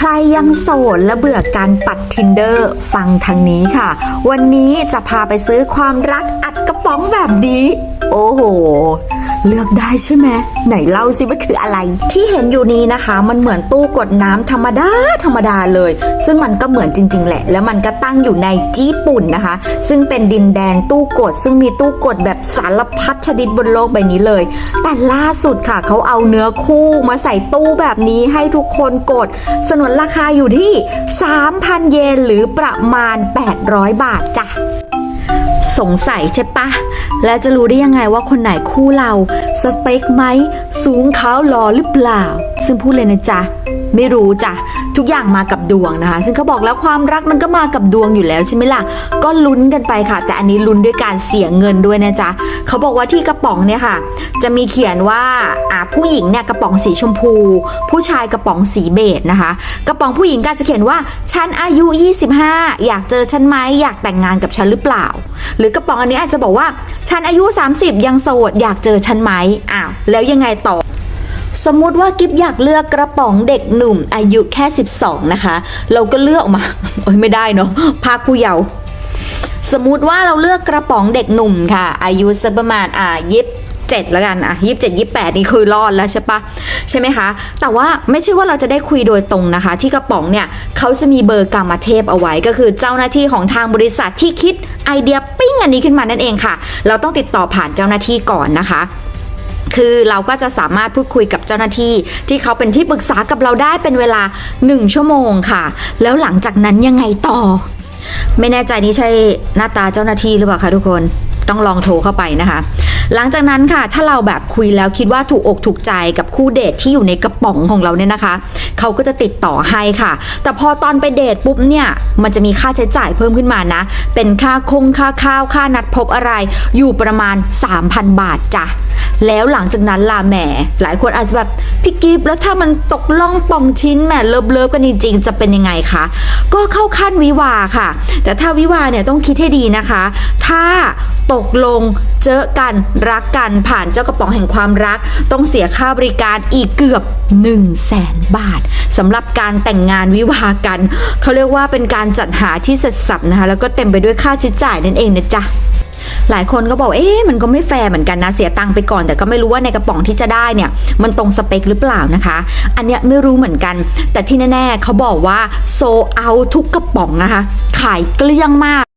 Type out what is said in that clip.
ใครยังโสดและเบื่อการปัด Tinder ฟังทางนี้ค่ะ วันนี้จะพาไปซื้อความรักอัดกระป๋องแบบนี้ โอ้โห เลือกได้ใช่ไหมไหนเล่าสิว่าคืออะไร ที่เห็นอยู่นี้นะคะ มันเหมือนตู้กดน้ำธรรมดาธรรมดาเลย ซึ่งมันก็เหมือนจริง ๆ แหละ แล้วมันก็ตั้งอยู่ในญี่ปุ่นนะคะ ซึ่งเป็นดินแดนตู้กด ซึ่งมีตู้กดแบบสารพัดชนิดบนโลกใบนี้เลย แต่ล่าสุดค่ะเขาเอาเนื้อคู่มาใส่ตู้แบบนี้ให้ทุกคนกด สนนราคาอยู่ที่ 3,000 เยนหรือประมาณ 800 บาทจ้ะ สงสัยใช่ปะ แล้วจะรู้ได้ยังไงว่าคนไหนคู่เรา สเปคไหม สูงเขาหล่อหรือเปล่า ซึ่งพูดเลยนะจ๊ะ ไม่รู้จ้ะ ทุกอย่างมากับดวงนะคะ ซึ่งเขาบอกแล้วความรักมันก็มากับดวงอยู่แล้วใช่ไหมล่ะ ก็ลุ้นกันไปค่ะ แต่อันนี้ลุ้นด้วยการเสียเงินด้วยนะจ๊ะ เขาบอกว่าที่กระป๋องเนี่ยค่ะ จะมีเขียนว่าอ่าผู้หญิงเนี่ยกระป๋องสีชมพู ผู้ชายกระป๋องสีเบจนะคะ กระป๋องผู้หญิงก็จะเขียนว่าฉันอายุ 25 อยากเจอฉันไหมอยากแต่งงานกับฉันหรือเปล่า หรือกระป๋องอันนี้อาจจะบอกว่า ฉันอายุ 30 ยังโสด อยากเจอฉันไหมอ้าวแล้วยังไงต่อ สมมุติว่ากิฟอยากเลือกกระป๋องเด็กหนุ่ม อายุแค่ 12 นะคะ เราก็เลือกออกมาโอ้ยไม่ได้เนาะภาคผู้เยาว์สมมุติว่าเราเลือกกระป๋องเด็กหนุ่มค่ะ อายุสักประมาณอ่ายิบ เจ็ดแล้วกันอะยี่สิบเจ็ดยี่แปดนี่คือรอดแล้วใช่ปะใช่ไหมคะ แต่ว่าไม่ใช่ว่าเราจะได้คุยโดยตรงนะคะ ที่กระป๋องเนี่ยเขาจะมีเบอร์กรรมเทพเอาไว้ ก็คือเจ้าหน้าที่ของทางบริษัทที่คิดไอเดียปิ้งอันนี้ขึ้นมานั่นเองค่ะ เราต้องติดต่อผ่านเจ้าหน้าที่ก่อนนะคะคือเราก็จะสามารถพูดคุยกับเจ้าหน้าที่ ที่เขาเป็นที่ปรึกษากับเราได้เป็นเวลา 1 ชั่วโมงค่ะ แล้วหลังจากนั้นยังไงต่อ ไม่แน่ใจนี่ใช่หน้าตาเจ้าหน้าที่หรือเปล่าคะทุกคนต้องลองโทรเข้าไปนะคะ หลังจากนั้นค่ะ ถ้าเราแบบคุยแล้วคิดว่าถูกอกถูกใจกับคู่เดทที่อยู่ในกระป๋องของเราเนี่ยนะคะ เขาก็จะติดต่อให้ค่ะ แต่พอตอนไปเดทปุ๊บเนี่ย มันจะมีค่าใช้จ่ายเพิ่มขึ้นมานะ เป็นค่าคงค่าข้าวค่านัดพบอะไร อยู่ประมาณ 3,000 บาทจ้ะแล้วหลังจากนั้นล่ะแหม หลายคนอาจจะแบบพี่กิฟต์แล้วถ้ามันตกล่องป่องชิ้นแหมเลิฟเลิฟกันจริงๆจะเป็นยังไงคะก็เข้าขั้นวิวาค่ะ แต่ถ้าวิวาเนี่ยต้องคิดให้ดีนะคะ ถ้าตกลงเจอกันรักกันผ่านเจ้ากระป๋องแห่งความรัก ต้องเสียค่าบริการอีกเกือบ 1 0 0 0 0แสนบาทสำหรับการแต่งงานวิวากัน เขาเรียกว่าเป็นการจัดหาที่เสร็จสับนะคะแล้วก็เต็มไปด้วยค่าใช้จ่ายนั่นเองนะจ๊ะหลายคนก็บอก เอ๊ะ มันก็ไม่แฟร์เหมือนกันนะ เสียตังค์ไปก่อน แต่ก็ไม่รู้ว่าในกระป๋องที่จะได้เนี่ย มันตรงสเปคหรือเปล่านะคะ อันเนี้ยไม่รู้เหมือนกัน แต่ที่แน่ ๆ เขาบอกว่าโซเอาทุกกระป๋องนะคะ ขายเกลี้ยงมาก